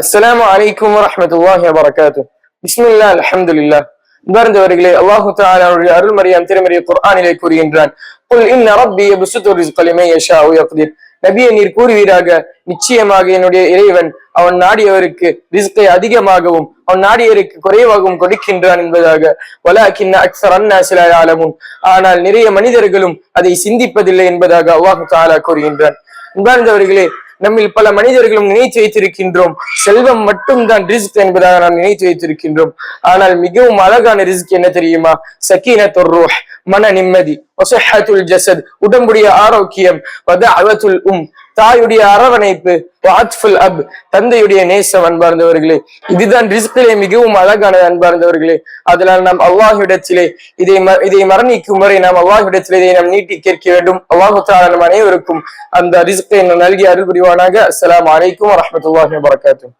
அஸ்லாம் அலைக்கும் வரமத்துல்லாஹி வரகாத்து பிஸ்மில்லா அலமதுல்லா உணர்ந்தவர்களே அல்லாஹு தாலாவுடைய அருள்மறையாம் திருமறிய குர்ஆனிலே கூறுகின்றான். குல் இன்ன ரப்பி யப்சுத்து ரிஸ்க லிமன் யஷாஉ நபியை நீர் கூறுவீராக நிச்சயமாக என்னுடைய இறைவன் அவன் நாடியவருக்கு ரிஸ்கை அதிகமாகவும் அவன் நாடியவருக்கு குறைவாகவும் கொடுக்கின்றான் என்பதாக. வலாக்கின் அக்ஸர் அன்னாசிலா ஆலமும் ஆனால் நிறைய மனிதர்களும் அதை சிந்திப்பதில்லை என்பதாக அல்லாஹு தாலா கூறுகின்றான். உணர்ந்தவர்களே நம்மில் பல மனிதர்களும் நினைத்து வைத்திருக்கின்றோம். செல்வம் மட்டும்தான் ரிஸ்க் என்பதாக நாம் நினைத்து வைத்திருக்கின்றோம். ஆனால் மிகவும் அழகான ரிஸ்க் என்ன தெரியுமா? சக்கீன தொர்ரோ மன நிம்மதி ஜசத் உடம்புடைய ஆரோக்கியம் உம் தாயுடைய அரவணைப்பு வாத்ஃபுல் அப் தந்தையுடைய நேசம் அன்பார்ந்தவர்களே. இதுதான் ரிஸ்கிலே மிகவும் அழகானது அன்பார்ந்தவர்களே. அதனால் நாம் அவ்வாஹிடத்திலே இதை ம- இதை மரணிக்கும் வரை நாம் அவ்வாஹிடத்திலே இதை நாம் நீட்டி கேட்க வேண்டும். அல்லாஹு நம் அனைவருக்கும் அந்த ரிஸ்கை நல்கி அருள் புரிவானாக. அஸ்லாம் அலைக்கும் வரஹ்மத்துல்லாஹி வபரகாத்துஹு.